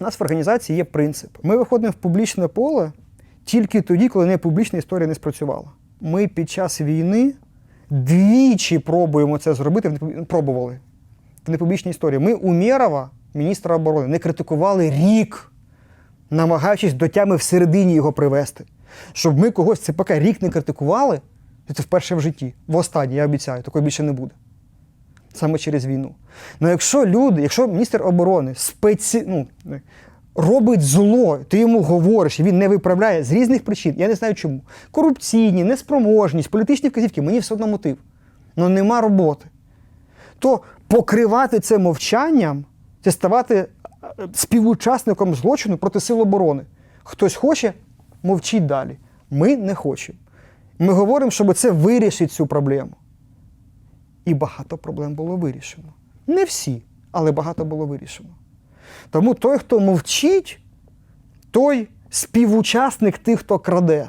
У нас в організації є принцип. Ми виходимо в публічне поле тільки тоді, коли не публічна історія не спрацювала. Ми під час війни двічі пробуємо це зробити. Пробували в непублічній історії. Ми Умєрова, міністра оборони, не критикували рік, намагаючись до тями всередині його привести. Щоб ми когось це поки рік не критикували, це вперше в житті. В останнє, я обіцяю, такого більше не буде. Саме через війну. Ну якщо люди, якщо міністр оборони спеці... ну, робить зло, ти йому говориш, і він не виправляє з різних причин, я не знаю чому. Корупційні, неспроможність, політичні вказівки, мені все одно мотив. Ну нема роботи. То покривати це мовчанням це ставати е, співучасником злочину проти сил оборони. Хтось хоче, мовчіть далі. Ми не хочемо. Ми говоримо, щоб це вирішить цю проблему. І багато проблем було вирішено. Не всі, але багато було вирішено. Тому той, хто мовчить, той співучасник тих, хто краде.